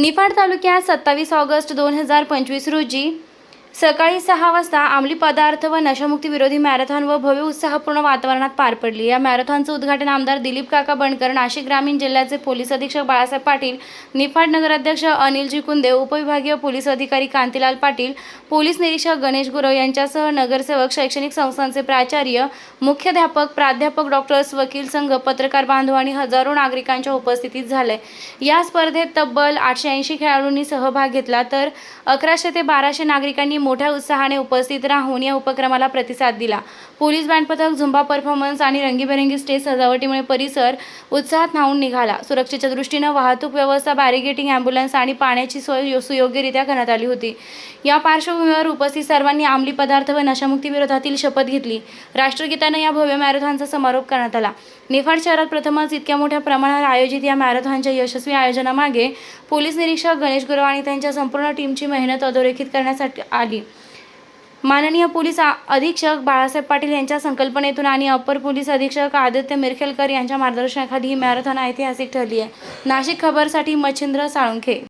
निफाड तालुक्यात सत्तावीस ऑगस्ट दोन हजार पंचवीस रोजी सकाळी सहा वाजता अंमली पदार्थ व नशामुक्ती विरोधी मॅरेथॉन व भव्य उत्साहपूर्ण वातावरणात पार पडली. या मॅरेथॉनचं उद्घाटन आमदार दिलीप काका बनकर नाशिक ग्रामीण जिल्ह्याचे पोलीस अधीक्षक बाळासाहेब पाटील निफाड नगराध्यक्ष अनिलजी कुंदे उपविभागीय पोलीस अधिकारी कांतीलाल पाटील पोलीस निरीक्षक गणेश गुरव यांच्यासह नगरसेवक शैक्षणिक संस्थांचे प्राचार्य मुख्याध्यापक प्राध्यापक डॉक्टर्स वकील संघ पत्रकार बांधव आणि हजारो नागरिकांच्या उपस्थितीत झाले या स्पर्धेत तब्बल आठशे ऐंशी खेळाडूंनी सहभाग घेतला तर अकराशे ते बाराशे नागरिकांनी मोठ्या उत्साहाने उपस्थित राहून या उपक्रमाला प्रतिसाद दिला. पोलीस बँड पथक झुंबा परफॉर्मन्स आणि रंगीबेरंगी स्टेज सजावटीमुळे परिसर उत्साहात न्हावून निघाला. सुरक्षेच्या दृष्टीनं वाहतूक व्यवस्था बॅरिगेटिंग ॲम्ब्युलन्स आणि पाण्याची सोय सुयोग्यरित्या करण्यात आली होती. या पार्श्वभूमीवर उपस्थित सर्वांनी अंमली पदार्थ व नशामुक्ती विरोधातील शपथ घेतली. राष्ट्रगीतानं या भव्य मॅरेथॉनचा समारोप करण्यात आला. निफाड शहरात प्रथमच इतक्या मोठ्या प्रमाणावर आयोजित या मॅरेथॉनच्या यशस्वी आयोजनामागे पोलीस निरीक्षक गणेश गुरव आणि त्यांच्या संपूर्ण टीमची मेहनत अधोरेखित करण्यासाठी आली माननीय पोलीस अधीक्षक बाळासाहेब पाटील यांच्या संकल्पनेतून आणि अपर पोलीस अधीक्षक आदित्य मिरखेलकर यांच्या मार्गदर्शनाखाली ही मॅरेथॉन ऐतिहासिक ठरली आहे. नाशिक खबरसाठी मच्छिंद्र साळुंखे.